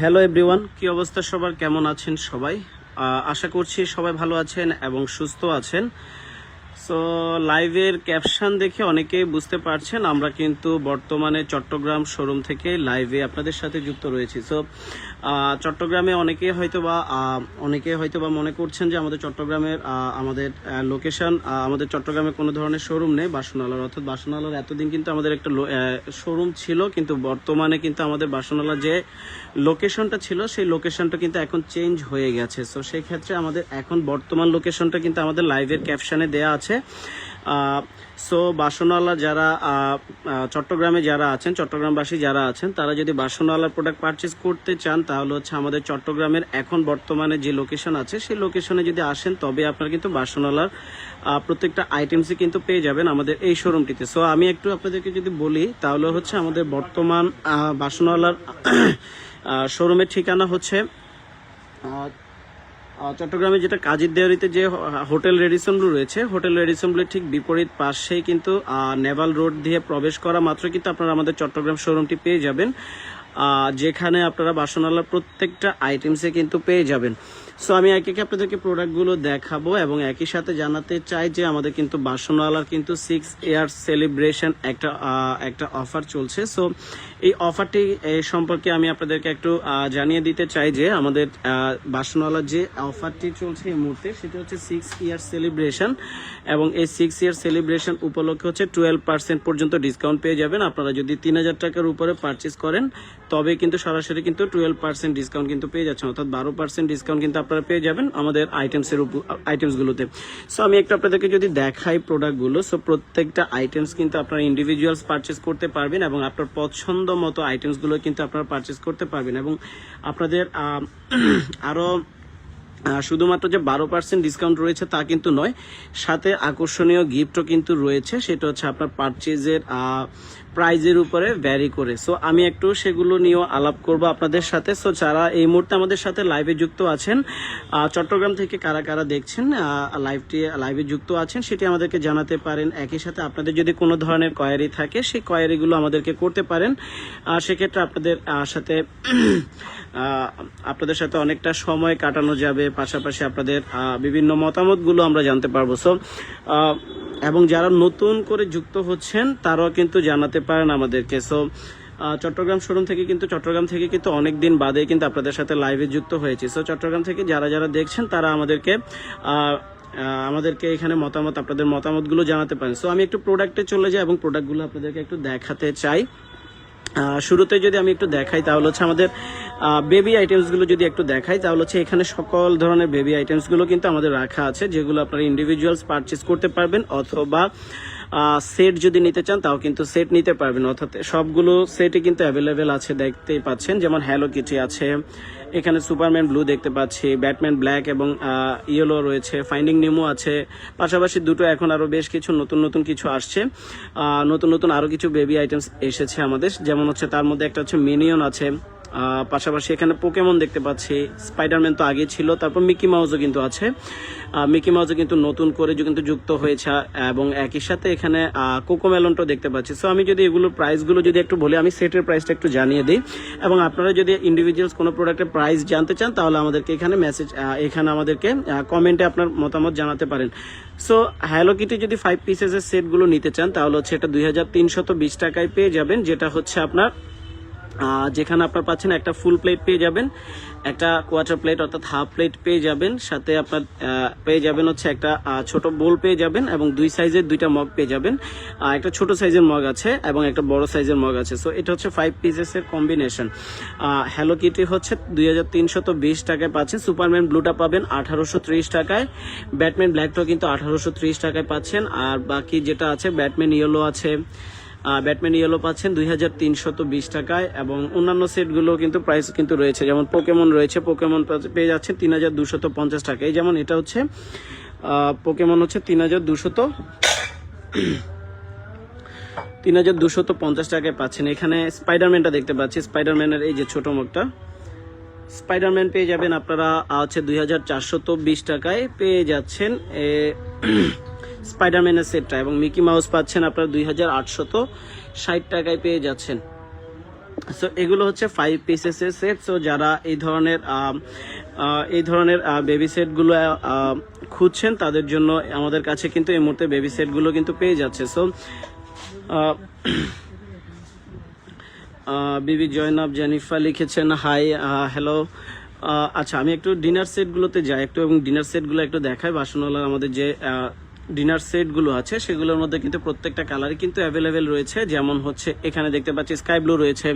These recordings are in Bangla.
হ্যালো এভরিওয়ান কি অবস্থা সবার? কেমন আছেন সবাই? আশা করছি সবাই ভালো আছেন এবং সুস্থ আছেন। সো লাইভের ক্যাপশন দেখে অনেকেই বুঝতে পারছেন, আমরা কিন্তু বর্তমানে চট্টগ্রাম শোরুম থেকে লাইভে আপনাদের সাথে যুক্ত রয়েছি। সো চট্টগ্রামে অনেকেই হয়তো বা অনেকে হয়তো বা মনে করছেন যে আমাদের চট্টগ্রামের আমাদের লোকেশন আমাদের চট্টগ্রামে কোনো ধরনের শোরুম নেই, বাসনালার। অর্থাৎ বাসনালার এতদিন কিন্তু আমাদের একটা শোরুম ছিল, কিন্তু বর্তমানে কিন্তু আমাদের বাসনালার যে লোকেশনটা ছিল, সেই লোকেশনটা কিন্তু এখন চেঞ্জ হয়ে গেছে। সো সেই ক্ষেত্রে আমাদের এখন বর্তমান লোকেশনটা কিন্তু আমাদের লাইভের ক্যাপশানে দেয়া আছে। সো বাসনওয়ালা যারা চট্টগ্রামে যারা আছেন, চট্টগ্রামবাসী যারা আছেন, তারা যদি বাসনওয়ালার প্রোডাক্ট পারচেস করতে চান, তাহলে হচ্ছে আমাদের চট্টগ্রামের এখন বর্তমানে যে লোকেশন আছে, সেই লোকেশনে যদি আসেন, তবে আপনারা কিন্তু বাসনওয়ালার প্রত্যেকটা আইটেমসই কিন্তু পেয়ে যাবেন আমাদের এই শোরুমটিতে সো আমি একটু আপনাদেরকে যদি বলি, তাহলে হচ্ছে আমাদের বর্তমান বাসনওয়ালার শোরুমের ঠিকানা হচ্ছে চট্টগ্রামে যেটা কাজীর দেওয়ারিতে যে হোটেল রেডিসন ব্লু রয়েছে, হোটেল রেডিসন ব্লুর ঠিক বিপরীত পাশেই কিন্তু নেভাল রোড দিয়ে প্রবেশ করা মাত্র কিন্তু আপনারা আমাদের চট্টগ্রাম শোরুমটি পেয়ে যাবেন। যেখানে আপনারা বাসনালার প্রত্যেকটা আইটেমসে কিন্তু পেয়ে যাবেন। সো আমি একে একে আপনাদেরকে প্রোডাক্টগুলো দেখাবো এবং একই সাথে জানাতে চাই যে, আমাদের কিন্তু বাসনওয়ালার কিন্তু সিক্স ইয়ার সেলিব্রেশন একটা একটা অফার চলছে। সো এই অফারটি সম্পর্কে আমি আপনাদেরকে একটু জানিয়ে দিতে চাই যে আমাদের বাসনওয়ালার যে অফারটি চলছে এই মুহূর্তে, সেটা হচ্ছে সিক্স ইয়ার সেলিব্রেশন এবং এই সিক্স ইয়ার সেলিব্রেশন উপলক্ষে হচ্ছে টুয়েলভ পার্সেন্ট পর্যন্ত ডিসকাউন্ট পেয়ে যাবেন। আপনারা যদি তিন হাজার টাকার উপরে পারচেস করেন, তবে কিন্তু সরাসরি কিন্তু টুয়েলভ পার্সেন্ট ডিসকাউন্ট কিন্তু পেয়ে যাচ্ছেন, অর্থাৎ বারো পার্সেন্ট ডিসকাউন্ট কিন্তু আপনারা পেয়ে যাবেন আমাদের আইটেমসের আইটেমসগুলোতে সো আমি একটু আপনাদেরকে যদি দেখাই প্রোডাক্টগুলো সো প্রত্যেকটা আইটেমস কিন্তু আপনারা ইন্ডিভিজুয়ালস পারচেস করতে পারবেন এবং আপনার পছন্দ মতো আইটেমসগুলো কিন্তু আপনারা পারচেস করতে পারবেন এবং আপনাদের আহ, আরও শুধুমাত্র যে বারো পার্সেন্ট ডিসকাউন্ট রয়েছে তা কিন্তু নয় সাথে আকর্ষণীয় গিফটও কিন্তু রয়েছে। সেটা হচ্ছে আপনার পারচেজের প্রাইজের উপরে ভ্যারি করে। সো আমি একটু সেগুলো নিয়েও আলাপ করব আপনাদের সাথে। সো যারা এই মুহূর্তে আমাদের সাথে লাইভে যুক্ত আছেন চট্টগ্রাম থেকে কারা কারা দেখছেন লাইভটি লাইভে যুক্ত আছেন সেটি আমাদেরকে জানাতে পারেন। একই সাথে আপনাদের যদি কোনো ধরনের কোয়ারি থাকে সেই কোয়ারিগুলো আমাদেরকে করতে পারেন। আহ, সেক্ষেত্রে আপনাদের সাথে আপনাদের সাথে অনেকটা সময় কাটানো যাবে। পাশাপাশি আপনাদের বিভিন্ন মতামতগুলো আমরা জানতে পারব। সো এবং যারা নতুন করে যুক্ত হচ্ছেন তারাও কিন্তু জানাতে পারেন আমাদেরকে। সো চট্টগ্রাম শোরুম থেকে কিন্তু, চট্টগ্রাম থেকে কিন্তু অনেক দিন বাদে কিন্তু আপনাদের সাথে লাইভে যুক্ত হয়েছি। সো চট্টগ্রাম থেকে যারা যারা দেখছেন, তারা আমাদেরকে আমাদেরকে এখানে মতামত, আপনাদের মতামতগুলো জানাতে পারেন। সো আমি একটু প্রোডাক্টে চলে যাই এবং প্রোডাক্টগুলো আপনাদেরকে একটু দেখাতে চাই। শুরুতে যদি আমি একটু দেখাই, তাহলে হচ্ছে আমাদের বেবি আইটেমসগুলো যদি একটু দেখাই, তাহলে হচ্ছে এখানে সকল ধরনের বেবি আইটেমসগুলো কিন্তু আমাদের রাখা আছে, যেগুলো আপনারা ইন্ডিভিজুয়ালস পারচেস করতে পারবেন অথবা সেট যদি নিতে চান, তাও কিন্তু সেট নিতে পারবেন। অর্থাৎ সবগুলো সেটই কিন্তু অ্যাভেলেবেল আছে, দেখতেই পাচ্ছেন। যেমন হ্যালো কিটি আছে, এখানে সুপারম্যান ব্লু দেখতে পাচ্ছি ব্যাটম্যান ব্ল্যাক এবং ইয়েলো রয়েছে ফাইন্ডিং নিমো আছে। পাশাপাশি দুটো এখন আরও বেশ কিছু নতুন নতুন কিছু আসছে। নতুন নতুন আরও কিছু বেবি আইটেমস এসেছে আমাদের। যেমন হচ্ছে তার মধ্যে একটা হচ্ছে মিনিয়ন আছে। পাশাপাশি এখানে পোকেমন দেখতে পাচ্ছি। স্পাইডারম্যান তো আগে ছিল, তারপর মিকি মাউসও কিন্তু আছে। মিকি মাউসও কিন্তু নতুন করে কিন্তু যুক্ত হয়েছে, এবং একই সাথে এখানে কোকোমেলনটাও দেখতে পাচ্ছি। সো আমি যদি এগুলোর প্রাইসগুলো যদি একটু বলি, আমি সেটের প্রাইসটা একটু জানিয়ে দিই। এবং আপনারা যদি ইন্ডিভিজুয়ালস কোনো প্রোডাক্টের প্রাইস জানতে চান, তাহলে আমাদেরকে এখানে মেসেজ এখানে আমাদেরকে কমেন্টে আপনার মতামত জানাতে পারেন। সো হ্যালো কিটি যদি ফাইভ পিসেসের সেটগুলো নিতে চান, তাহলে হচ্ছে এটা দুই টাকায় পেয়ে যাবেন, যেটা হচ্ছে আপনার যেখানে আপনার পাচ্ছেন একটা ফুল প্লেট পেয়ে যাবেন, একটা কোয়ার্টার প্লেট অর্থাৎ হাফ প্লেট পেয়ে যাবেন, সাথে আপনার পেয়ে যাবেন হচ্ছে একটা ছোট বোল পেয়ে যাবেন এবং দুই সাইজের দুইটা মগ পেয়ে যাবেন। একটা ছোট সাইজের মগ আছে এবং একটা বড় সাইজের মগ আছে। সো এটা হচ্ছে ফাইভ পিসেসের কম্বিনেশন হ্যালো কিটি হচ্ছে দুই হাজার তিনশত বিশ টাকায় পাচ্ছেন। সুপারম্যান ব্লুটা পাবেন আঠারোশো ত্রিশ টাকায়। ব্যাটম্যান ব্ল্যাকটাও কিন্তু আঠারোশো ত্রিশ টাকায় পাচ্ছেন। আর বাকি যেটা আছে ব্যাটম্যান ইয়েলো আছে। ব্যাটম্যান ইয়েলো পাচ্ছেন, দুই হাজার তিনশত বিশ টাকায় এবং অন্যান্য সেটগুলো কিন্তু প্রাইস কিন্তু রয়েছে। যেমন পোকেমন রয়েছে পোকেমন পেয়ে যাচ্ছেন তিন হাজার দুশত পঞ্চাশ টাকায়। যেমন এটা হচ্ছে পোকেমন হচ্ছে তিন হাজার দুশত তিন হাজার দুশত পঞ্চাশ টাকায় পাচ্ছেন। এখানে স্পাইডারম্যানটা দেখতে পাচ্ছি। স্পাইডারম্যানের এই যে ছোট মুখটা। স্পাইডারম্যান পেয়ে যাবেন আপনারা আছে দুই হাজার বিশ টাকায়। পেয়ে যাচ্ছেন স্পাইডারম্যানের সেটটা এবং মিকি মাউস পাচ্ছেন আপনারা দুই হাজার আটশত ষাট টাকায় পেয়ে যাচ্ছেন। সো এগুলো হচ্ছে ফাইভ পিসেস এর সেট সো যারা এই ধরনের এই ধরনের বেবি সেটগুলো খুঁজছেন, তাদের জন্য আমাদের কাছে কিন্তু এই মুহূর্তে বেবি সেটগুলো কিন্তু পেয়ে যাচ্ছে। সো বিবি জয়নাব জানিফা লিখেছেন হাই হ্যালো আচ্ছা আমি একটু ডিনার সেটগুলোতে যাই একটু এবং ডিনার সেটগুলো একটু দেখাই। বাসনওয়ালার আমাদের যে ডিনার সেটগুলো আছে, সেগুলোর মধ্যে কিন্তু প্রত্যেকটা কালারই কিন্তু অ্যাভেলেবেল রয়েছে। যেমন হচ্ছে, এখানে দেখতে পাচ্ছি স্কাই ব্লু রয়েছে,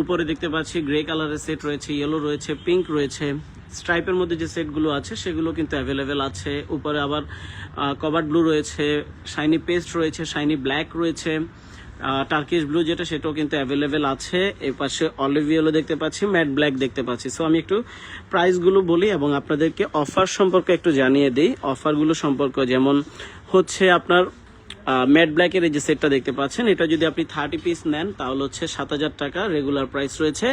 উপরে দেখতে পাচ্ছি গ্রে কালারের সেট রয়েছে ইয়েলো রয়েছে পিঙ্ক রয়েছে। স্ট্রাইপের মধ্যে যে সেটগুলো আছে, সেগুলো কিন্তু অ্যাভেলেবেল আছে। উপরে আবার কভার ব্লু রয়েছে শাইনি পেস্ট রয়েছে শাইনি ব্ল্যাক রয়েছে। টার্কিশ ব্লু যেটা, সেটাও কিন্তু অ্যাভেলেবেল আছে। এর পাশে অলিভ ইয়েলো দেখতে পাচ্ছি ম্যাট ব্ল্যাক দেখতে পাচ্ছি। সো আমি একটু প্রাইসগুলো বলি এবং আপনাদেরকে অফার সম্পর্কে একটু জানিয়ে দিই। অফারগুলো সম্পর্কে যেমন হচ্ছে আপনার ম্যাট ব্ল্যাকের এই যে সেটটা দেখতে পাচ্ছেন, এটা যদি আপনি থার্টি পিস নেন, তাহলে হচ্ছে সাত হাজার টাকা রেগুলার প্রাইস রয়েছে।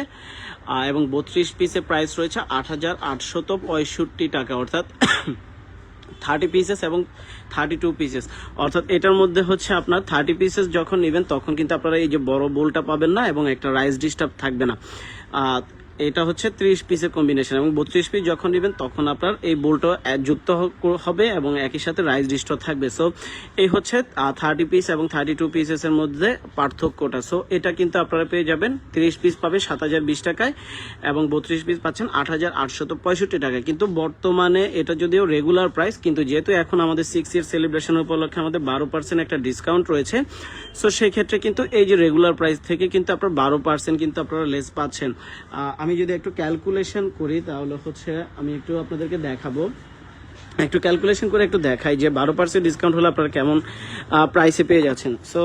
এবং বত্রিশ পিসের প্রাইস রয়েছে আট হাজার আটশত পঁয়ষট্টি টাকা, অর্থাৎ থার্টি পিসেস এবং থার্টি টু পিসেস অর্থাৎ এটার মধ্যে হচ্ছে আপনার থার্টি পিসেস যখন নেবেন, তখন কিন্তু আপনারা এই যে বড় বোলটা পাবেন না এবং একটা রাইস ডিস্টার্ব থাকবে না। এটা হচ্ছে ত্রিশ পিসের কম্বিনেশন এবং বত্রিশ পিস যখন নেবেন তখন আপনার এই বোলটা যুক্ত হবে এবং একই সাথে রাইস ডিস্টার্ব থাকবে। সো এই হচ্ছে থার্টি পিস এবং থার্টি টু পিসেসের মধ্যে পার্থক্যটা। সো এটা কিন্তু আপনারা পেয়ে যাবেন। তিরিশ পিস পাবে সাত হাজার বিশ টাকায় এবং বত্রিশ পিস পাচ্ছেন আট হাজার আটশত পঁয়ষট্টি টাকায়। কিন্তু বর্তমানে এটা যদিও রেগুলার প্রাইস কিন্তু যেহেতু এখন আমাদের সিক্স ইয়ার সেলিব্রেশন উপলক্ষে আমাদের বারো পার্সেন্ট একটা ডিসকাউন্ট রয়েছে সো সেই ক্ষেত্রে কিন্তু এই যে রেগুলার প্রাইস থেকে কিন্তু আপনার বারো পার্সেন্ট কিন্তু আপনারা লেস পাচ্ছেন। আহ, আমি যদি একটু ক্যালকুলেশন করি, তাহলে হচ্ছে আমি একটু আপনাদেরকে দেখাবো। একটু ক্যালকুলেশন করে একটু দেখাই যে বারো পার্সেন্ট ডিসকাউন্ট হলে আপনারা কেমন প্রাইসে পেয়ে যাচ্ছেন। সো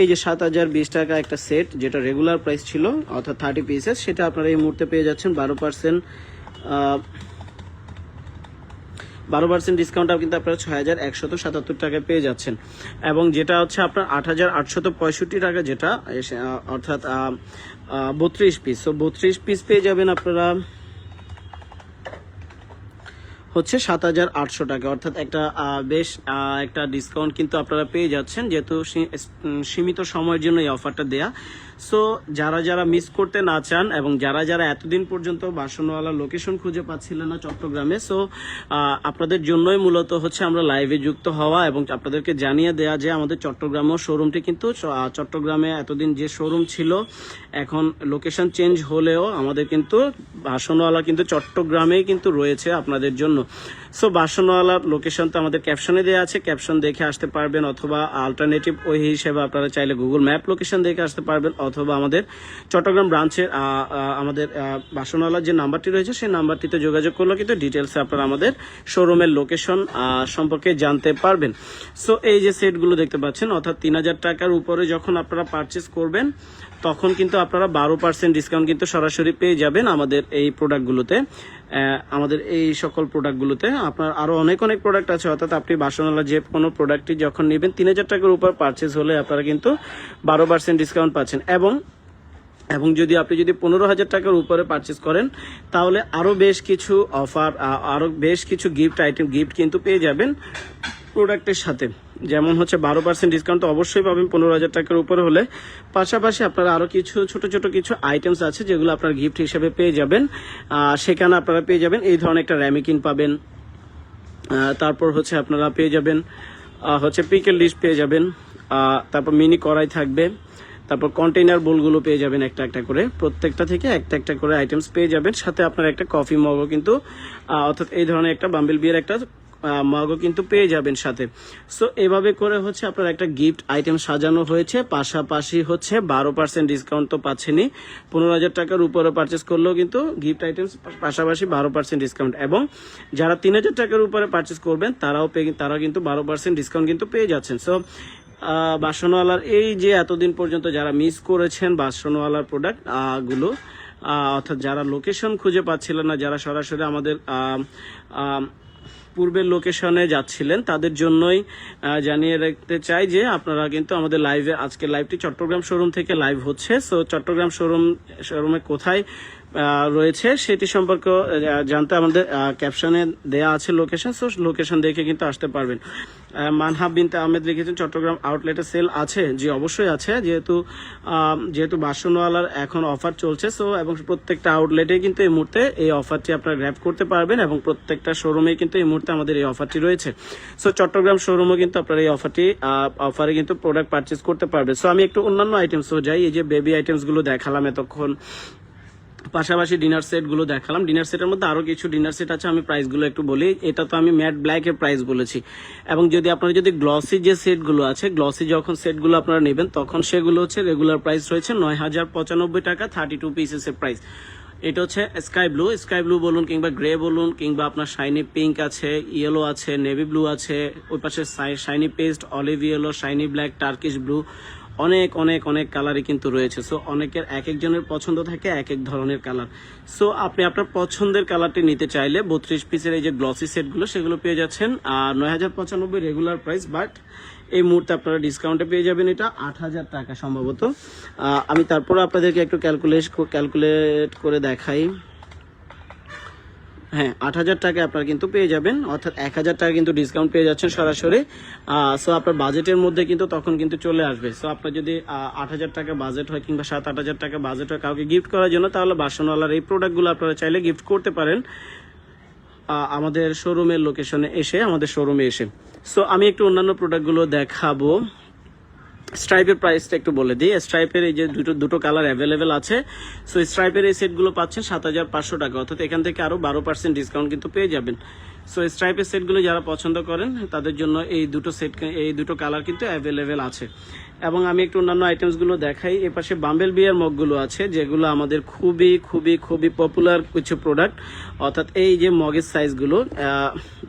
এই যে সাত হাজার বিশ টাকা একটা সেট যেটা রেগুলার প্রাইস ছিল, অর্থাৎ থার্টি পিসেস সেটা আপনারা এই মুহূর্তে পেয়ে যাচ্ছেন বারো পার্সেন্ট বারো পার্সেন্ট ডিসকাউন্ট কিন্তু আপনারা ছয় হাজার একশত সাতাত্তর টাকায় পেয়ে যাচ্ছেন। এবং যেটা হচ্ছে আপনার আট হাজার আটশত পঁয়ষট্টি টাকা যেটা অর্থাৎ বত্রিশ পিস তো বত্রিশ পিস পেয়ে যাবেন আপনারা হচ্ছে সাত হাজার আটশো টাকা। অর্থাৎ একটা বেশ একটা ডিসকাউন্ট কিন্তু আপনারা পেয়ে যাচ্ছেন যেহেতু সীমিত সময়ের জন্য এই অফারটা দেয়া। সো যারা যারা মিস করতে না চান এবং যারা যারা এতদিন পর্যন্ত বাসনওয়ালা লোকেশন খুঁজে পাচ্ছিলেন না চট্টগ্রামে সো আপনাদের জন্যই মূলত হচ্ছে আমরা লাইভে যুক্ত হওয়া এবং আপনাদেরকে জানিয়ে দেয়া যে আমাদের চট্টগ্রামও শোরুমটি কিন্তু চট্টগ্রামে এতদিন যে শোরুম ছিল, এখন লোকেশন চেঞ্জ হলেও আমাদের কিন্তু বাসনওয়ালা কিন্তু চট্টগ্রামেই কিন্তু রয়েছে আপনাদের জন্য। সো বাসনওয়ালার লোকেশন তো আমাদের ক্যাপশনে দেওয়া আছে। ক্যাপশন দেখে আসতে পারবেন অথবা আলটারনেটিভ ওই হিসেবে আপনারা চাইলে গুগল ম্যাপ লোকেশন দেখে আসতে পারবেন অথবা আমাদের চট্টগ্রাম ব্রাঞ্চের আমাদের বাসনওয়ালার যে নাম্বারটি রয়েছে, সেই নাম্বারটিতে যোগাযোগ করলে কিন্তু ডিটেলসে আপনারা আমাদের শোরুমের লোকেশন সম্পর্কে জানতে পারবেন। সো এই যে সেটগুলো দেখতে পাচ্ছেন, অর্থাৎ তিন হাজার টাকার উপরে যখন আপনারা পারচেস করবেন, তখন কিন্তু আপনারা বারো পার্সেন্ট ডিসকাউন্ট কিন্তু সরাসরি পেয়ে যাবেন আমাদের এই প্রোডাক্টগুলোতে আমাদের এই সকল প্রোডাক্টগুলোতে আপনার আরও অনেক অনেক প্রোডাক্ট আছে। অর্থাৎ আপনি বাসনওয়ালা যে কোনো প্রোডাক্টটি যখন নেবেন, তিন হাজার টাকার উপর পারচেস হলে আপনারা কিন্তু বারো পার্সেন্ট ডিসকাউন্ট পাচ্ছেন। এবং এবং যদি আপনি যদি পনেরো হাজার টাকার উপরে পারচেস করেন, তাহলে আরও বেশ কিছু অফার আরও বেশ কিছু গিফট আইটেম গিফট কিন্তু পেয়ে যাবেন। প্রোডাক্টের সাথে। যেমন হচ্ছে বারো পার্সেন্ট ডিসকাউন্ট অবশ্যই পাবেন পনেরো হাজার টাকার উপরে হলে। পাশাপাশি আপনারা আরও কিছু, ছোট ছোট কিছু আইটেমস আছে যেগুলো আপনার গিফট হিসেবে পেয়ে যাবেন। সেখানে আপনারা পেয়ে যাবেন এই ধরনের একটা র্যামিকিন পাবেন। তারপর হচ্ছে আপনারা পেয়ে যাবেন হচ্ছে পিকেল ডিশ পেয়ে যাবেন। তারপর মিনি কড়াই থাকবে। তারপর কন্টেইনার বোলগুলো পেয়ে যাবেন একটা একটা করে। প্রত্যেকটা থেকে একটা একটা করে আইটেমস পেয়ে যাবেন। সাথে আপনার একটা কফি মগও কিন্তু অর্থাৎ এই ধরনের একটা বাম্বিল বিয়ের একটা মগও কিন্তু পেয়ে যাবেন সাথে। সো এভাবে করে হচ্ছে আপনার একটা গিফট আইটেম সাজানো হয়েছে। পাশাপাশি হচ্ছে বারো পার্সেন্ট ডিসকাউন্ট তো পাচ্ছেনি পনেরো হাজার টাকার উপরে পারচেস করলেও কিন্তু গিফট আইটেমস পাশাপাশি বারো পার্সেন্ট ডিসকাউন্ট এবং যারা তিন হাজার টাকার উপরে পারচেস করবেন, তারাও পেয়ে তারা কিন্তু বারো পার্সেন্ট ডিসকাউন্ট কিন্তু পেয়ে যাচ্ছেন। সো বাসনওয়ালার এই যে এতদিন পর্যন্ত যারা মিস করেছেন বাসনওয়ালার প্রোডাক্টগুলো অর্থাৎ যারা লোকেশন খুঁজে পাচ্ছিলেন না, যারা সরাসরি আমাদের পূর্বের লোকেশনে যাচ্ছিলেন, তাদের জন্যই জানিয়ে রাখতে চাই যে আপনারা কিন্তু আমাদের লাইভে আজকে লাইভটি চট্টগ্রাম শোরুম থেকে লাইভ হচ্ছে। সো চট্টগ্রাম শোরুম শোরুমে কোথায় রয়েছে। সেটি সম্পর্কে জানতে আমাদের ক্যাপশনে দেয়া আছে লোকেশন সো লোকেশন দেখে কিন্তু আসতে পারবেন। মানহাব বিনতে আহমেদ লিখেছেন, চট্টগ্রাম আউটলেটে সেল আছে? জি, অবশ্যই আছে। যেহেতু যেহেতু বাসনওয়ালার এখন অফার চলছে সো এবং প্রত্যেকটা আউটলেটে কিন্তু এই মুহূর্তে এই অফারটি আপনারা গ্র্যাব করতে পারবেন, এবং প্রত্যেকটা শোরুমে কিন্তু এই মুহূর্তে আমাদের এই অফারটি রয়েছে। সো চট্টগ্রাম শোরুমও কিন্তু আপনারা এই অফারটি অফারে কিন্তু প্রোডাক্ট পারচেজ করতে পারবেন। সো আমি একটু অন্যান্য আইটেমসও যাই, এই যে বেবি আইটেমসগুলো দেখালাম এতক্ষণ। পাশাপাশি ডিনার সেটগুলো দেখালাম। ডিনার সেটের মধ্যে আরও কিছু ডিনার সেট আছে, আমি প্রাইসগুলো একটু বলি। এটা তো আমি ম্যাট ব্ল্যাক এর প্রাইস বলেছি। এবং যদি আপনারা যদি গ্লসি যে সেটগুলো আছে গ্লসি যখন সেটগুলো আপনারা নেবেন, তখন সেগুলো হচ্ছে রেগুলার প্রাইস রয়েছে নয় হাজার পঁচানব্বই টাকা থার্টি টু পিসেস এর প্রাইস এটা হচ্ছে স্কাই ব্লু স্কাই ব্লু বলুন কিংবা গ্রে বলুন কিংবা আপনার শাইনি পিঙ্ক আছে ইয়েলো আছে নেভি ব্লু আছে, ওই পাশে shiny paste olive yellow shiny black Turkish blue অনেক অনেক অনেক কালারই কিন্তু রয়েছে। সো অনেকের এক একজনের পছন্দ থাকে এক এক ধরনের কালার সো আপনি আপনার পছন্দের কালারটি নিতে চাইলে বত্রিশ পিসের এই যে গ্লসি সেটগুলো সেগুলো পেয়ে যাচ্ছেন, আর নয় হাজার পঁচানব্বই রেগুলার প্রাইস বাট এই মুহূর্তে আপনারা ডিসকাউন্টে পেয়ে যাবেন এটা আট হাজার টাকা সম্ভবত। আমি তারপর আপনাদেরকে একটু ক্যালকুলেট ক্যালকুলেট করে দেখাই। হ্যাঁ আট হাজার টাকা আপনারা কিন্তু পেয়ে যাবেন। অর্থাৎ এক হাজার টাকা কিন্তু ডিসকাউন্ট পেয়ে যাচ্ছেন সরাসরি। সো আপনার বাজেটের মধ্যে কিন্তু তখন কিন্তু চলে আসবে। সো আপনার যদি আট হাজার টাকা বাজেট হয় কিংবা সাত, আট হাজার টাকা বাজেট হয় কাউকে গিফট করার জন্য, তাহলে বাসনওয়ালার এই প্রোডাক্টগুলো আপনারা চাইলে গিফট করতে পারেন। আমাদের শোরুমের লোকেশনে এসে, আমাদের শোরুমে এসে। সো আমি একটু অন্যান্য প্রোডাক্টগুলো দেখাবো। স্ট্রাইপের প্রাইসটা একটু বলে দিই। স্ট্রাইপের এই যে দুটো দুটো কালার অ্যাভেলেবেল আছে। সো স্ট্রাইপের এই সেটগুলো পাচ্ছেন সাত হাজার পাঁচশো টাকা। অর্থাৎ এখান থেকে আরও বারো পার্সেন্ট ডিসকাউন্ট কিন্তু পেয়ে যাবেন। সো স্ট্রাইপের সেটগুলো যারা পছন্দ করেন, তাদের জন্য এই দুটো সেট এই দুটো কালার কিন্তু অ্যাভেলেবেল আছে। এবং আমি একটু অন্যান্য আইটেমসগুলো দেখাই। এ পাশে বাম্বেল বিয়ার মগগুলো আছে, যেগুলো আমাদের খুবই খুবই খুবই পপুলার কিছু প্রোডাক্ট অর্থাৎ এই যে মগের সাইজগুলো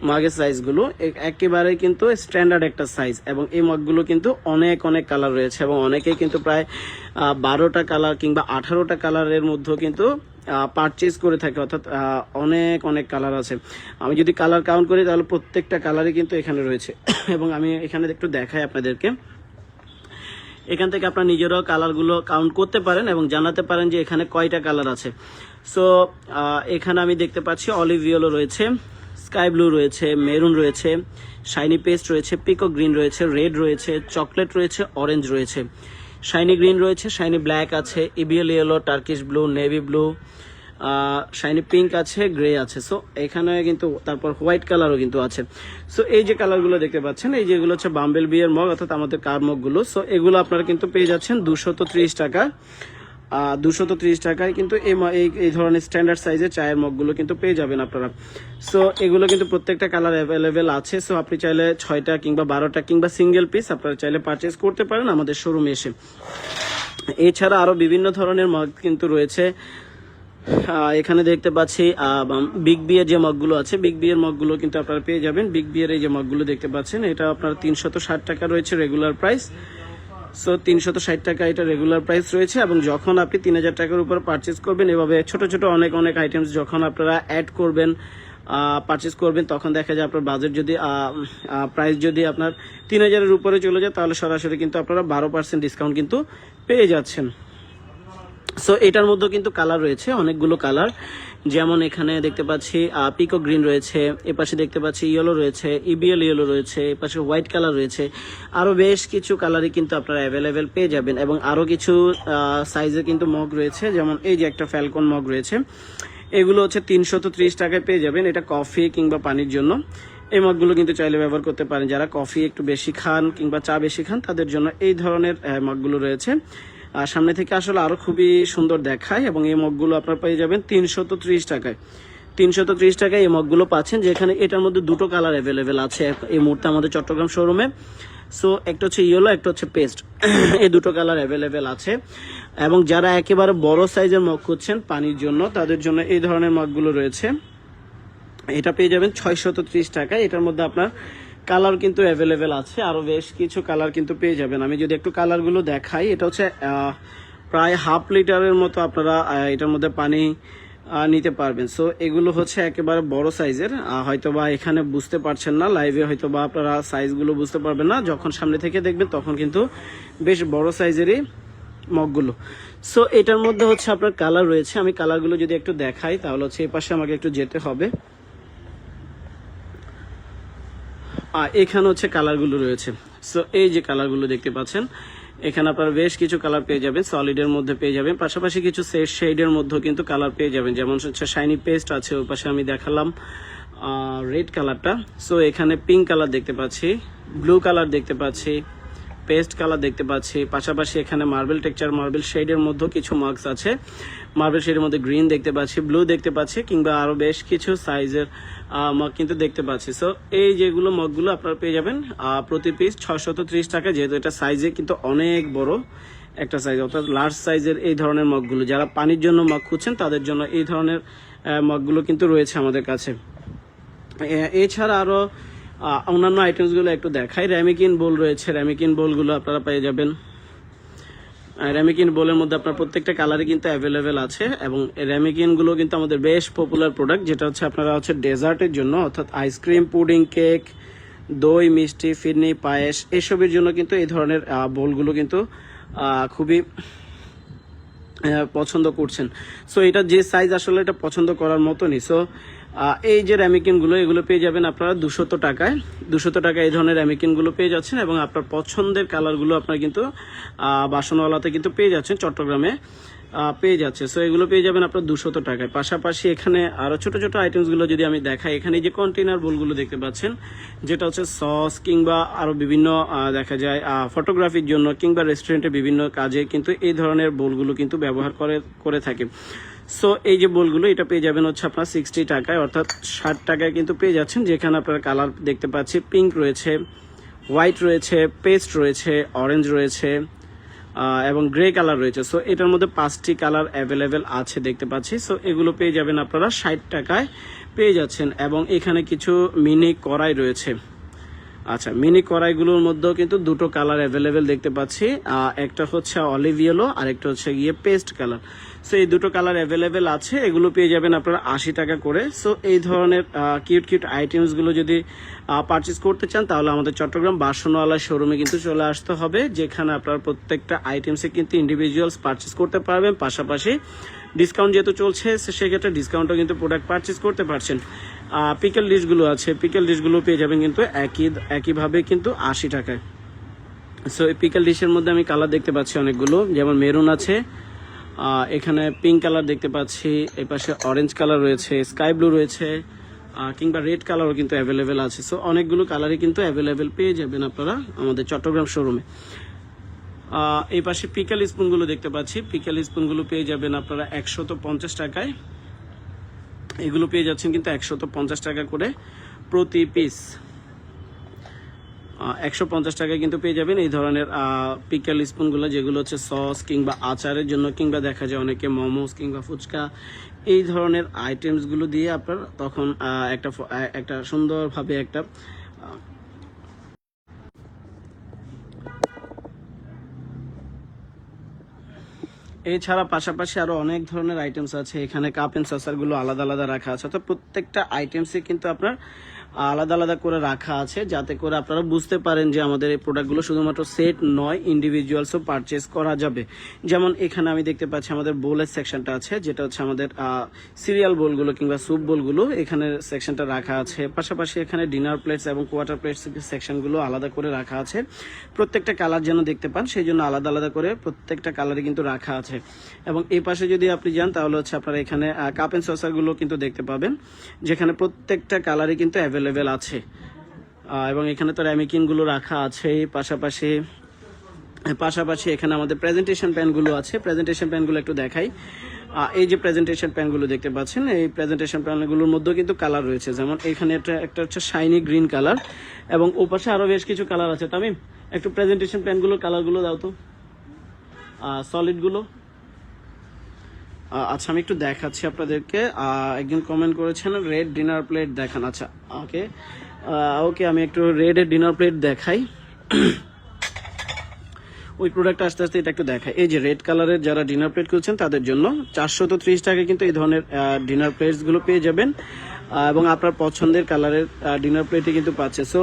মগের সাইজগুলো একেবারে কিন্তু স্ট্যান্ডার্ড একটা সাইজ এবং এই মগগুলো কিন্তু অনেক অনেক কালার রয়েছে এবং অনেকেই কিন্তু প্রায় বারোটা কালার কিংবা আঠারোটা কালারের মধ্যেও কিন্তু পারচেজ করে থাকে। অর্থাৎ অনেক অনেক কালার আছে। আমি যদি কালার কাউন্ট করি তাহলে প্রত্যেকটা কালারই কিন্তু এখানে রয়েছে। এবং আমি এখানে একটু দেখাই আপনাদেরকে। এখান থেকে আপনার নিজেরাও কালারগুলো কাউন্ট করতে পারেন এবং জানাতে পারেন যে এখানে কয়টা কালার আছে। সো এখানে আমি দেখতে পাচ্ছি অলিভ ইয়েলো রয়েছে স্কাই ব্লু রয়েছে মেরুন রয়েছে শাইনি পেস্ট রয়েছে পিকো গ্রিন রয়েছে রেড রয়েছে চকলেট রয়েছে অরেঞ্জ রয়েছে। শাইনি গ্রিন রয়েছে শাইনি ব্ল্যাক আছে EBL yellow Turkish blue navy blue shiny pink আছে গ্রে আছে। সো এখানে কিন্তু, তারপর হোয়াইট কালারও কিন্তু আছে। সো এই যে কালারগুলো দেখতে পাচ্ছেন, এই যেগুলো হচ্ছে বাম্বেল বিয়ের মগ অর্থাৎ আমাদের কার মগগুলো সো এগুলো আপনারা কিন্তু পেয়ে যাচ্ছেন দুশত ত্রিশ টাকা। দুশত ত্রিশ টাকায় কিন্তু এই এই ধরনের স্ট্যান্ডার্ড সাইজের চায়ের মগগুলো কিন্তু পেয়ে যাবেন আপনারা। সো এগুলো কিন্তু প্রত্যেকটা কালার অ্যাভেলেবেল আছে। সো আপনি চাইলে ছয়টা কিংবা বারোটা কিংবা সিঙ্গেল পিস আপনারা চাইলে পারচেস করতে পারেন আমাদের শোরুমে এসে। এছাড়া আরও বিভিন্ন ধরনের মগ কিন্তু রয়েছে। এখানে দেখতে পাচ্ছি বিগ বিয়ের যে মগগুলো আছে বিগ বিয়ের মগগুলো কিন্তু আপনারা পেয়ে যাবেন। বিগ বিয়ের এই যে মগগুলো দেখতে পাচ্ছেন, এটা আপনার তিনশত ষাট টাকা রয়েছে রেগুলার প্রাইস সো তিনশত ষাট টাকা এটা রেগুলার প্রাইস রয়েছে এবং যখন আপনি তিন হাজার টাকার উপর পারচেস করবেন, এভাবে ছোট ছোট অনেক অনেক আইটেমস যখন আপনারা অ্যাড করবেন পারচেস করবেন, তখন দেখা যায় আপনার বাজেট যদি প্রাইস যদি আপনার তিন হাজারের উপরে চলে যায়, তাহলে সরাসরি কিন্তু আপনারা বারো পার্সেন্ট ডিসকাউন্ট কিন্তু পেয়ে যাচ্ছেন। সো এটার মধ্যে কিন্তু কালার রয়েছে, অনেকগুলো কালার যেমন এখানে দেখতে পাচ্ছি পিকো গ্রিন রয়েছে, এপাশে দেখতে পাচ্ছি ইয়েলো রয়েছে ইবিএল ইয়েলো রয়েছে, এপাশে হোয়াইট কালার রয়েছে। আরও বেশ কিছু কালারই কিন্তু আপনারা অ্যাভেলেবেল পেয়ে যাবেন এবং আরও কিছু সাইজে কিন্তু মগ রয়েছে, যেমন এই যে একটা ফ্যালকন মগ রয়েছে। এগুলো হচ্ছে তিনশত ত্রিশ টাকায় পেয়ে যাবেন, এটা কফি কিংবা পানির জন্য। এই মগগুলো কিন্তু চাইলে ব্যবহার করতে পারেন। যারা কফি একটু বেশি খান কিংবা চা বেশি খান, তাদের জন্য এই ধরনের মগগুলো রয়েছে। সামনে থেকে আসলে আরও খুবই সুন্দর দেখায় এবং এই মগগুলো আপনারা পেয়ে যাবেন তিনশত ত্রিশ টাকায়। তিনশত ত্রিশ টাকায় এই মগগুলো পাচ্ছেন, যেখানে এটার মধ্যে দুটো কালার অ্যাভেলেবেল আছে এই মুহূর্তে আমাদের চট্টগ্রাম শোরুমে সো একটা হচ্ছে ইয়েলো একটা হচ্ছে পেস্ট এই দুটো কালার অ্যাভেলেবেল আছে। এবং যারা একেবারে বড় সাইজের মগ খুঁজছেন পানির জন্য, তাদের জন্য এই ধরনের মগগুলো রয়েছে। এটা পেয়ে যাবেন ছয়শত ত্রিশ টাকা এটার মধ্যে আপনার কালার কিন্তু অ্যাভেলেবেল আছে, আরও বেশ কিছু কালার কিন্তু পেয়ে যাবেন। আমি যদি একটু কালারগুলো দেখাই, এটা হচ্ছে প্রায় হাফ লিটারের মতো আপনারা এটার মধ্যে পানি নিতে পারবেন। সো এগুলো হচ্ছে একেবারে বড় সাইজের হয়তো বা এখানে বুঝতে পারছেন না লাইভে হয়তো বা আপনারা সাইজগুলো বুঝতে পারবেন না। যখন সামনে থেকে দেখবেন, তখন কিন্তু বেশ বড় সাইজেরই মগগুলো। সো এটার মধ্যে হচ্ছে আপনার কালার রয়েছে। আমি কালারগুলো যদি একটু দেখাই, তাহলে হচ্ছে এই পাশে আমাকে একটু যেতে হবে আর এখানে হচ্ছে কালারগুলো রয়েছে। সো এই যে কালারগুলো দেখতে পাচ্ছেন, এখানে আপনারা বেশ কিছু কালার পেয়ে যাবেন সলিডের মধ্যে পেয়ে যাবেন। পাশাপাশি কিছু শেডের মধ্যেও কিন্তু কালার পেয়ে যাবেন। যেমন হচ্ছে শাইনি পেস্ট আছে, ওই পাশে আমি দেখালাম রেড কালারটা সো এখানে পিঙ্ক কালার দেখতে পাচ্ছি ব্লু কালার দেখতে পাচ্ছি পেস্ট কালার দেখতে পাচ্ছি। পাশাপাশি এখানে মার্বেল টেক্সচার মার্বেল শেডের মধ্যেও কিছু মার্কস আছে। মার্বেল শেডের মধ্যে গ্রিন দেখতে পাচ্ছি ব্লু দেখতে পাচ্ছি কিংবা আরও বেশ কিছু সাইজের মগ কিন্তু দেখতে পাচ্ছি। সো এই যেগুলো মগগুলো আপনারা পেয়ে যাবেন প্রতি পিস ছশত ত্রিশ টাকা যেহেতু এটা সাইজে কিন্তু অনেক বড় একটা সাইজ অর্থাৎ লার্জ সাইজের এই ধরনের মগগুলো যারা পানির জন্য মগ খুঁজছেন তাদের জন্য এই ধরনের মগগুলো কিন্তু রয়েছে আমাদের কাছে। এছাড়া আরও আহ, অন্যান্য আইটেমসগুলো একটু দেখাই। র্যামিকিন বোল রয়েছে র্যামিকিন বোলগুলো আপনারা পেয়ে যাবেন। র্যামিকিন বোলের মধ্যে আপনার প্রত্যেকটা কালারই কিন্তু অ্যাভেলেবেল আছে এবং র্যামিকিনগুলো কিন্তু আমাদের বেশ পপুলার প্রোডাক্ট যেটা হচ্ছে আপনারা হচ্ছে ডেজার্টের জন্য, অর্থাৎ আইসক্রিম পুডিং কেক দই, মিষ্টি, ফিরনি, পায়েস, এসবের জন্য কিন্তু এই ধরনের বোলগুলো কিন্তু খুবই পছন্দ করছেন। সো এটা যে সাইজ আসলে এটা পছন্দ করার মতনই। সো এই যে র্যামিকিনগুলো, এগুলো পেয়ে যাবেন আপনারা দুশত টাকায়। দুশত টাকায় এই ধরনের র্যামিকিনগুলো পেয়ে যাচ্ছেন এবং আপনার পছন্দের কালারগুলো আপনার কিন্তু বাসনওয়ালাতে কিন্তু পেয়ে যাচ্ছেন, চট্টগ্রামে পেয়ে যাচ্ছে সো এগুলো পেয়ে যাবেন আপনার দুশত টাকায়। পাশাপাশি এখানে আরও ছোট ছোটো আইটেমসগুলো যদি আমি দেখাই, এখানে যে কন্টেনার বোলগুলো দেখতে পাচ্ছেন, যেটা হচ্ছে সস কিংবা আরও বিভিন্ন দেখা যায় ফটোগ্রাফির জন্য কিংবা রেস্টুরেন্টে বিভিন্ন কাজে কিন্তু এই ধরনের বোলগুলো কিন্তু ব্যবহার করে করে থাকে সো এই যে বোলগুলো, এটা পেয়ে যাবেন হচ্ছে আপনার সিক্সটি টাকায়, অর্থাৎ ষাট টাকায় কিন্তু পেয়ে যাচ্ছেন, যেখানে আপনার কালার দেখতে পাচ্ছি পিঙ্ক রয়েছে হোয়াইট রয়েছে পেস্ট রয়েছে অরেঞ্জ রয়েছে এবং গ্রে কালার রয়েছে। সো এটার মধ্যে পাঁচটি কালার অ্যাভেলেবেল আছে দেখতে পাচ্ছি। সো এগুলো পেয়ে যাবেন আপনারা ষাট টাকায় পেয়ে যাচ্ছেন, এবং এখানে কিছু মিনি কড়াই রয়েছে। আচ্ছা মিনি কড়াইগুলোর মধ্যেও কিন্তু দুটো কালার অ্যাভেলেবেল দেখতে পাচ্ছি। একটা হচ্ছে অলিভ ইয়েলো আর একটা হচ্ছে গিয়ে পেস্ট কালার সো এই দুটো কালার অ্যাভেলেবেল আছে, এগুলো পেয়ে যাবেন আপনারা আশি টাকা করে। সো এই ধরনের কিউট কিউট আইটেমসগুলো যদি পারচেস করতে চান, তাহলে আমাদের চট্টগ্রাম বাসনওয়ালা শোরুমে কিন্তু চলে আসতে হবে, যেখানে আপনার প্রত্যেকটা আইটেমসে কিন্তু ইন্ডিভিজুয়ালস পারচেস করতে পারবেন। পাশাপাশি ডিসকাউন্ট যেহেতু চলছে সেক্ষেত্রে ডিসকাউন্টও কিন্তু প্রোডাক্ট পারচেস করতে পারছেন। পিকেল ডিশগুলো আছে পিকেল ডিশগুলো পেয়ে যাবেন কিন্তু একই, একইভাবে কিন্তু আশি টাকায়। সো এই পিকেল ডিশের মধ্যে আমি কালার দেখতে পাচ্ছি অনেকগুলো, যেমন মেরুন আছে এখানে পিঙ্ক কালার দেখতে পাচ্ছি, এই পাশে অরেঞ্জ কালার রয়েছে স্কাই ব্লু রয়েছে কিংবা রেড কালারও কিন্তু অ্যাভেলেবেল আছে। সো অনেকগুলো কালারই কিন্তু অ্যাভেলেবেল পেয়ে যাবেন আপনারা আমাদের চট্টগ্রাম শোরুমে এই পাশে পিকেল স্পুনগুলো দেখতে পাচ্ছি পিকেল স্পুনগুলো পেয়ে যাবেন আপনারা একশত পঞ্চাশ টাকায়। এগুলো পেয়ে যাচ্ছেন কিন্তু একশত পঞ্চাশ টাকা করে প্রতি পিস। একশো পঞ্চাশ টাকায় কিন্তু পেয়ে যাবেন এই ধরনের পিকাল স্পুনগুলো যেগুলো হচ্ছে সস কিংবা আচারের জন্য কিংবা দেখা যায় অনেকে মোমোস কিংবা ফুচকা, এই ধরনের আইটেমসগুলো দিয়ে আপনার তখন একটা একটা সুন্দরভাবে একটা এছাড়া পাশাপাশি আরও অনেক ধরনের আইটেমস আছে। এখানে কাপ এন্ড সসারগুলো আলাদা আলাদা রাখা আছে। অর্থাৎ প্রত্যেকটা আইটেমসই কিন্তু আপনার আলাদা আলাদা করে রাখা আছে যাতে করে আপনারা বুঝতে পারেন যে আমাদের এই প্রোডাক্টগুলো শুধুমাত্র সেট নয় ইন্ডিভিজুয়ালসও পারচেস করা যাবে। যেমন এখানে আমি দেখতে পাচ্ছি আমাদের বোলের সেকশনটা আছে, যেটা হচ্ছে আমাদের সিরিয়াল বোলগুলো কিংবা স্যুপ বোলগুলো এখানে সেকশনটা রাখা আছে। পাশাপাশি এখানে ডিনার প্লেটস এবং কোয়ার্টার প্লেটস সেকশনগুলো আলাদা করে রাখা আছে। প্রত্যেকটা কালার যেন দেখতে পান, সেই জন্য আলাদা আলাদা করে প্রত্যেকটা কালারে কিন্তু রাখা আছে। এবং এই পাশে যদি আপনি যান, তাহলে হচ্ছে আপনারা এখানে কাপ এন্ড সসারগুলো কিন্তু দেখতে পাবেন, যেখানে প্রত্যেকটা কালারই কিন্তু অ্যাভেলেবেল আছে। আহ, এবং এখানে তো র্যামিকিনগুলো রাখা আছে পাশাপাশি পাশাপাশি এখানে আমাদের প্রেজেন্টেশন প্যানগুলো আছে। প্রেজেন্টেশন প্যানগুলো একটু দেখাই। এই যে প্রেজেন্টেশন প্যানগুলো দেখতে পাচ্ছেন এই প্রেজেন্টেশন প্যানগুলোর মধ্যেও কিন্তু কালার রয়েছে। যেমন এখানে একটা একটা হচ্ছে শাইনি গ্রিন কালার এবং ওপাশে আরও বেশ কিছু কালার আছে। তামিম একটু প্রেজেন্টেশন প্যানগুলোর কালারগুলো দাও তো। সলিডগুলো আচ্ছা আমি একটু দেখাচ্ছি আপনাদেরকে। একজন কমেন্ট করেছেন রেড ডিনার প্লেট দেখান। আচ্ছা ওকে ওকে আমি একটু রেড এর ডিনার প্লেট দেখাই। ওই প্রোডাক্ট আস্তে আস্তে এটা একটু দেখায় এই যে রেড কালারের যারা ডিনার প্লেট খুঁজছেন তাদের জন্য চারশো তো ত্রিশ টাকা কিন্তু এই ধরনের ডিনার প্লেটসগুলো পেয়ে যাবেন। এবং আপনার পছন্দের কালারের ডিনার প্লেটে কিন্তু পাচ্ছে সো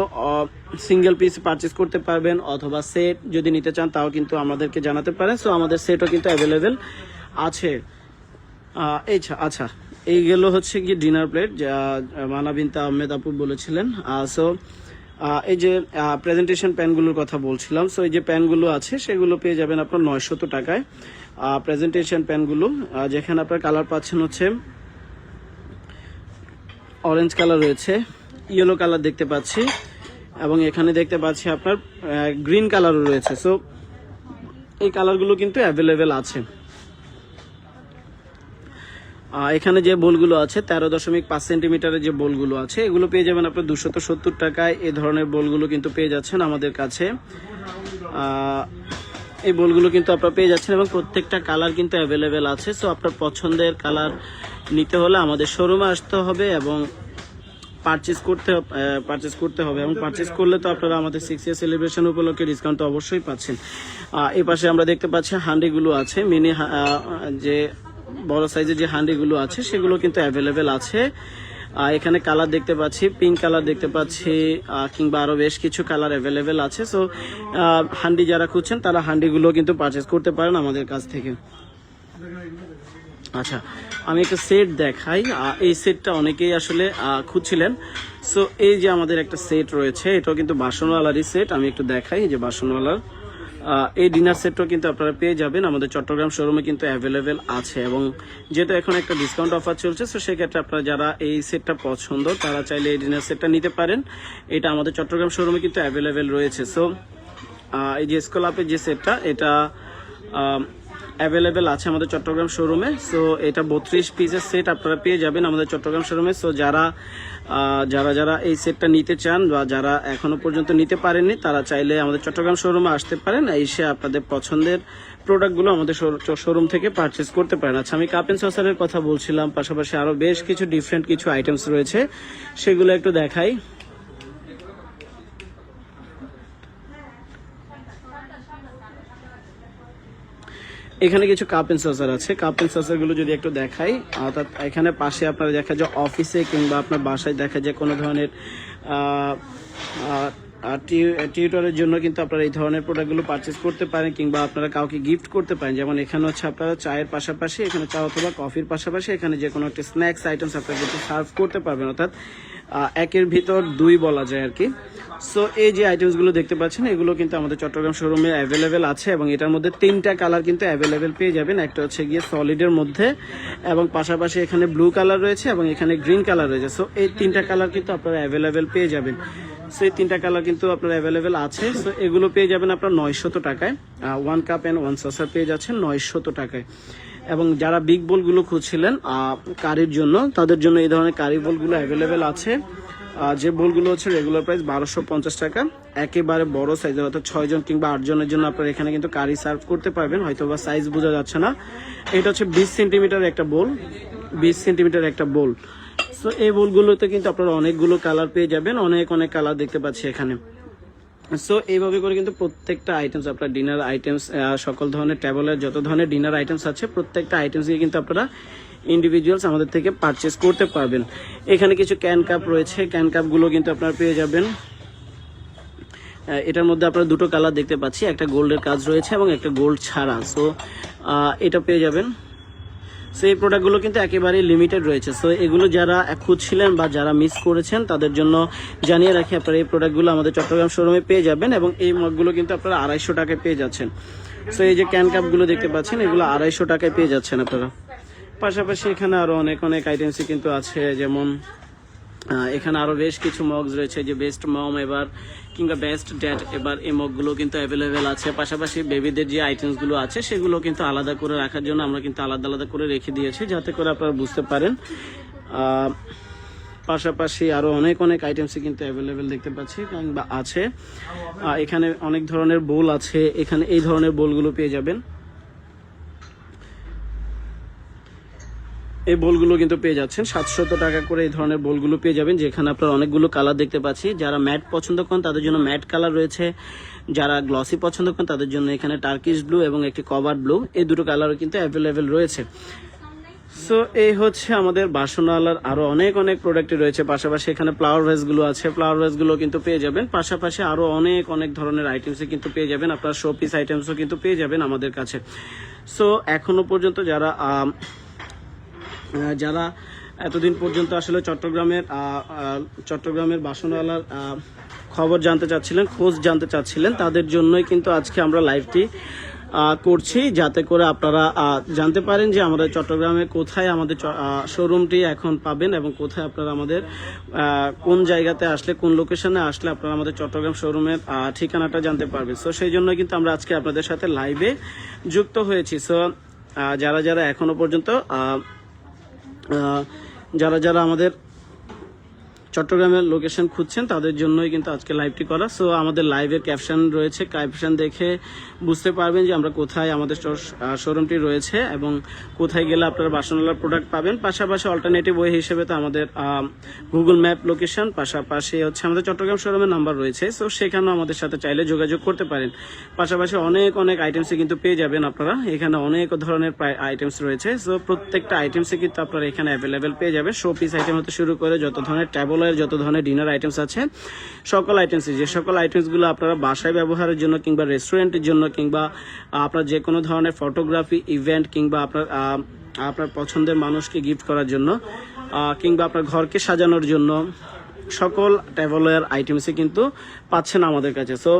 সিঙ্গেল পিস পারচেস করতে পারবেন, অথবা সেট যদি নিতে চান, তাও কিন্তু আমাদেরকে জানাতে পারেন। সো আমাদের সেটও কিন্তু অ্যাভেলেবেল আছে। এই আচ্ছা এইগুলো হচ্ছে কি ডিনার প্লেট যা মানাবিনতা আহমেদ আপু বলেছিলেন। সো এই যে প্রেজেন্টেশন প্যানগুলোর কথা বলছিলাম সো এই যে প্যানগুলো আছে, সেগুলো পেয়ে যাবেন আপনার নয়শত টাকায়। প্রেজেন্টেশন প্যানগুলো যেখানে আপনার কালার পাচ্ছেন হচ্ছে অরেঞ্জ কালার রয়েছে ইয়েলো কালার দেখতে পাচ্ছি, এবং এখানে দেখতে পাচ্ছি আপনার গ্রিন কালারও রয়েছে। সো এই কালারগুলো কিন্তু অ্যাভেলেবেল আছে। এখানে যে বোলগুলো আছে, তেরো দশমিক পাঁচ সেন্টিমিটারের যে বোলগুলো আছে, এগুলো পেয়ে যাবেন আপনার দুশত সত্তর টাকায়। এ ধরনের বোলগুলো কিন্তু পেয়ে যাচ্ছেন আমাদের কাছে। এই বোলগুলো কিন্তু আপনারা পেয়ে যাচ্ছেন এবং প্রত্যেকটা কালার কিন্তু অ্যাভেলেবেল আছে। সো আপনার পছন্দের কালার নিতে হলে আমাদের শোরুমে আসতে হবে এবং পারচেজ করতে পারচেজ করতে হবে এবং পারচেজ করলে তো আপনারা আমাদের সিক্স ইয়ার সেলিব্রেশন উপলক্ষে ডিসকাউন্ট তো অবশ্যই পাচ্ছেন। এই পাশে আমরা দেখতে পাচ্ছি হান্ডিগুলো আছে মিনি যে বড় সাইজের যে হান্ডিগুলো আছে, সেগুলো কিন্তু অ্যাভেলেবেল আছে। এখানে কালার দেখতে পাচ্ছি পিঙ্ক কালার দেখতে পাচ্ছি কিংবা আরও বেশ কিছু কালার অ্যাভেলেবেল আছে। সো হান্ডি যারা খুঁজছেন, তারা হান্ডিগুলো কিন্তু পারচেজ করতে পারেন আমাদের কাছ থেকে। আচ্ছা আমি একটা সেট দেখাই। এই সেটটা অনেকেই আসলে খুঁজছিলেন। সো এই যে আমাদের একটা সেট রয়েছে, এটাও কিন্তু বাসনওয়ালারই সেট আমি একটু দেখাই যে বাসনওয়ালার। এই ডিনার সেটটাও কিন্তু আপনারা পেয়ে যাবেন। আমাদের চট্টগ্রাম শোরুমে কিন্তু অ্যাভেলেবেল আছে এবং যেহেতু এখন একটা ডিসকাউন্ট অফার চলছে সো সেক্ষেত্রে আপনারা যারা এই সেটটা পছন্দ, তারা চাইলে এই ডিনার সেটটা নিতে পারেন। এটা আমাদের চট্টগ্রাম শোরুমে কিন্তু অ্যাভেলেবেল রয়েছে। সো এই যে স্কলাপের যে সেটটা এটা অ্যাভেলেবেল আছে আমাদের চট্টগ্রাম শোরুমে সো এটা বত্রিশ পিসের সেট আপনারা পেয়ে যাবেন আমাদের চট্টগ্রাম শোরুমে সো যারা যারা যারা এই সেটটা নিতে চান বা যারা এখনও পর্যন্ত নিতে পারেননি, তারা চাইলে আমাদের চট্টগ্রাম শোরুমে আসতে পারেন। এসে আপনাদের পছন্দের প্রোডাক্টগুলো আমাদের শোরুম থেকে পারচেস করতে পারেন। আচ্ছা আমি কাপেন সসারের কথা বলছিলাম। পাশাপাশি আরও বেশ কিছু ডিফারেন্ট কিছু আইটেমস রয়েছে। সেগুলো একটু দেখাই। এখানে কিছু কাপ সসার আছে। কাপ এন্ড সসারগুলো যদি একটু দেখাই অর্থাৎ এখানে পাশে আপনারা দেখা যায় অফিসে কিংবা আপনার বাসায় দেখা যায় কোনো ধরনের টিউটরের জন্য কিন্তু আপনারা এই ধরনের প্রোডাক্টগুলো পারচেস করতে পারেন কিংবা আপনারা কাউকে গিফট করতে পারেন। যেমন এখানে হচ্ছে আপনারা চায়ের পাশাপাশি, এখানে চা অথবা কফির পাশাপাশি এখানে যে কোনো একটা স্ন্যাক্স আইটেমস আপনারা কিন্তু সার্ভ করতে পারবেন। অর্থাৎ একের ভিতর দুই বলা যায় আর কি। সো এই যে আইটেমসগুলো দেখতে পাচ্ছেন, এগুলো কিন্তু আমাদের চট্টগ্রাম শোরুমে অ্যাভেলেবেল আছে এবং এটার মধ্যে তিনটা কালার কিন্তু অ্যাভেলেবেল পেয়ে যাবেন। একটা হচ্ছে গিয়ে সলিডের মধ্যে এবং পাশাপাশি এখানে ব্লু কালার রয়েছে এবং এখানে গ্রিন কালার রয়েছে। সো এই তিনটা কালার কিন্তু আপনারা অ্যাভেলেবেল পেয়ে যাবেন। সো এই তিনটা কালার কিন্তু আপনার অ্যাভেলেবেল আছে। সো এগুলো পেয়ে যাবেন আপনার নয়শত টাকায়। One cup and one saucer পেয়ে যাচ্ছেন নয়শত টাকায়। এবং যারা বিগ বোলগুলো খুঁজছিলেন কারির জন্য, তাদের জন্য এই ধরনের কারি বোলগুলো অ্যাভেলেবেল আছে। যে বোলগুলো হচ্ছে রেগুলার প্রাইস বারোশো পঞ্চাশ টাকা। একেবারে বড় সাইজের অর্থাৎ ছয় জন কিংবা আট জনের জন্য আপনারা এখানে কিন্তু কারি সার্ভ করতে পারবেন হয়তো বা সাইজ বোঝা যাচ্ছে না। এটা হচ্ছে বিশ সেন্টিমিটার একটা বোল বিশ সেন্টিমিটার একটা বোল সো এই বোলগুলোতে কিন্তু আপনারা অনেকগুলো কালার পেয়ে যাবেন, অনেক অনেক কালার দেখতে পাচ্ছি এখানে। সো এইভাবে করে কিন্তু প্রত্যেকটা আইটেমস আপনার ডিনার আইটেমস সকল ধরনের টেবলের যত ধরনের ডিনার আইটেমস আছে, প্রত্যেকটা আইটেমসকে কিন্তু আপনারা ইন্ডিভিজুয়ালস আমাদের থেকে পারচেস করতে পারবেন। এখানে কিছু ক্যান কাপ রয়েছে। ক্যান কাপগুলো কিন্তু আপনারা পেয়ে যাবেন। এটার মধ্যে আপনারা দুটো কালার দেখতে পাচ্ছি। একটা গোল্ডের কাজ রয়েছে এবং একটা গোল্ড ছাড়া। সো এটা পেয়ে যাবেন। সো এই প্রোডাক্টগুলো কিন্তু একেবারে লিমিটেড রয়েছে। সো এগুলো যারা খুঁজছিলেন বা যারা মিস করেছেন, তাদের জন্য জানিয়ে রাখি, আপনারা এই প্রোডাক্টগুলো আমাদের চট্টগ্রাম শোরুমে পেয়ে যাবেন এবং এই মগগুলো কিন্তু আপনারা আড়াইশো টাকায় পেয়ে যাচ্ছেন। সো এই যে ক্যান কাপগুলো দেখতে পাচ্ছেন, এগুলো আড়াইশো টাকায় পেয়ে যাচ্ছেন আপনারা। পাশাপাশি এখানে আরও অনেক অনেক আইটেমসই কিন্তু আছে, যেমন এখানে আরও বেশ কিছু মগস রয়েছে যে বেস্ট মম এবার কিংবা বেস্ট ড্যাট এবার এই মগগুলো কিন্তু অ্যাভেলেবেল আছে। পাশাপাশি বেবিদের যে আইটেমসগুলো আছে, সেগুলো কিন্তু আলাদা করে রাখার জন্য আমরা কিন্তু আলাদা আলাদা করে রেখে দিয়েছি, যাতে করে আপনারা বুঝতে পারেন। পাশাপাশি আরও অনেক অনেক আইটেমসই কিন্তু অ্যাভেলেবেল দেখতে পাচ্ছি আছে। এখানে অনেক ধরনের বোল আছে। এখানে এই ধরনের বোলগুলো পেয়ে যাবেন। এই বোলগুলো কিন্তু পেয়ে যাচ্ছেন। সাতশত টাকা করে এই ধরনের বোলগুলো পেয়ে যাবেন, যেখানে আপনার অনেকগুলো কালার দেখতে পাচ্ছি। যারা ম্যাট পছন্দ করেন, তাদের জন্য ম্যাট কালার রয়েছে। যারা গ্লসি পছন্দ করেন, তাদের জন্য এখানে টার্কিশ ব্লু এবং একটি কভার ব্লু এই দুটো কালারও কিন্তু অ্যাভেলেবেল রয়েছে। সো এই হচ্ছে আমাদের বাসনওয়ালার আরও অনেক অনেক প্রোডাক্টই রয়েছে। পাশাপাশি এখানে ফ্লাওয়ার ভেস আছে। ফ্লাওয়ার ভেসগুলো কিন্তু পেয়ে যাবেন। পাশাপাশি আরও অনেক অনেক ধরনের আইটেমস কিন্তু পেয়ে যাবেন। আপনার শো পিস আইটেমসও কিন্তু পেয়ে যাবেন আমাদের কাছে। সো এখনও পর্যন্ত যারা যারা এতদিন পর্যন্ত আসলে চট্টগ্রামের চট্টগ্রামের বাসনওয়ালার খবর জানতে চাচ্ছিলেন, খোঁজ জানতে চাচ্ছিলেন, তাদের জন্যই কিন্তু আজকে আমরা লাইভটি করছি, যাতে করে আপনারা জানতে পারেন যে আমাদের চট্টগ্রামে কোথায় আমাদের শোরুমটি এখন পাবেন এবং কোথায় আপনারা আমাদের কোন জায়গাতে আসলে, কোন লোকেশনে আসলে আপনারা আমাদের চট্টগ্রাম শোরুমের ঠিকানাটা জানতে পারবেন। সো সেই জন্য কিন্তু আমরা আজকে আপনাদের সাথে লাইভে যুক্ত হয়েছি। সো যারা যারা এখনও পর্যন্ত যারা যারা আমাদের চট্টগ্রামের লোকেশন খুঁজছেন, তাদের জন্যই কিন্তু আজকে লাইভটি করা। সো আমাদের লাইভের ক্যাপশন রয়েছে। ক্যাপশন দেখে বুঝতে পারবেন যে আমরা কোথায় আমাদের শোরুমটি রয়েছে এবং কোথায় গেলে আপনারা বাসনওয়ালার প্রোডাক্ট পাবেন। পাশাপাশি অল্টারনেটিভ ওয়ে হিসেবে তো আমাদের গুগল ম্যাপ লোকেশন পাশাপাশি হচ্ছে আমাদের চট্টগ্রাম শোরুমের নাম্বার রয়েছে। সো সেখানেও আমাদের সাথে চাইলে যোগাযোগ করতে পারেন। পাশাপাশি অনেক অনেক আইটেমসে কিন্তু পেয়ে যাবেন আপনারা। এখানে অনেক ধরনের আইটেমস রয়েছে। সো প্রত্যেকটা আইটেমসে কিন্তু আপনারা এখানে অ্যাভেলেবেল পেয়ে যাবেন। শো পিস আইটেম হতে শুরু করে যত ধরনের ট্যাবলের যত ধরনের ডিনার আইটেমস আছে, সকল আইটেমস যে সকল আইটেমসগুলো আপনারা বাসায় ব্যবহারের জন্য কিংবা রেস্টুরেন্টের জন্য কিংবা, আপনার যে কোনো ধরনের ফটোগ্রাফি ইভেন্ট কিংবা আপনার আপনার পছন্দের মানুষকে গিফট করার জন্য কিংবা আপনার ঘরকে সাজানোর জন্য, সকল ট্যাবলের আইটেমসই কিন্তু পাচ্ছেন আমাদের কাছে। সো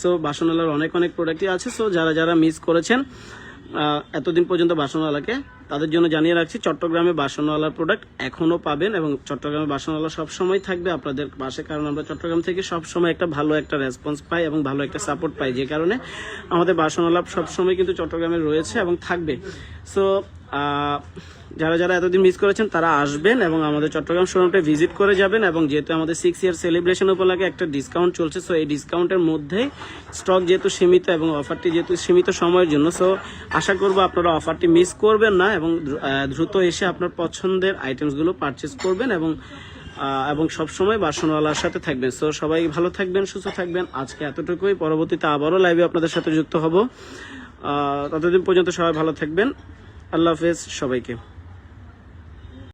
সো বাসনওয়ালার অনেক অনেক প্রোডাক্টই আছে। সো যারা যারা মিস করেছেন এতদিন পর্যন্ত বাসনওয়ালাকে তাদের জন্য জানিয়ে রাখছি, চট্টগ্রামে বাসনওয়ালার প্রোডাক্ট এখনও পাবেন এবং চট্টগ্রামে বাসনওয়ালা সবসময় থাকবে। আপনাদের পাশে, কারণ আমরা চট্টগ্রাম থেকে সবসময় একটা ভালো একটা রেসপন্স পাই এবং ভালো একটা সাপোর্ট পাই, যে কারণে আমাদের বাসনওয়ালা সবসময় কিন্তু চট্টগ্রামে রয়েছে এবং থাকবে। সো যারা যারা এতদিন মিস করেছেন, তারা আসবেন এবং আমাদের চট্টগ্রাম শোরুমটা ভিজিট করে যাবেন এবং যেহেতু আমাদের সিক্স ইয়ার সেলিব্রেশন উপলক্ষে একটা ডিসকাউন্ট চলছে সো এই ডিসকাউন্টের মধ্যে স্টক যেহেতু সীমিত এবং অফারটি যেহেতু সীমিত সময়ের জন্য সো আশা করব আপনারা অফারটি মিস করবেন না এবং দ্রুত এসে আপনার পছন্দের আইটেমসগুলো পারচেস করবেন এবং এবং সবসময় বাসনওয়ালার সাথে থাকবেন। সো সবাই ভালো থাকবেন, সুস্থ থাকবেন। আজকে এতটুকুই। পরবর্তীতে আবারও লাইভে আপনাদের সাথে যুক্ত হব। ততদিন পর্যন্ত সবাই ভালো থাকবেন। আল্লাহ হাফেজ সবাইকে।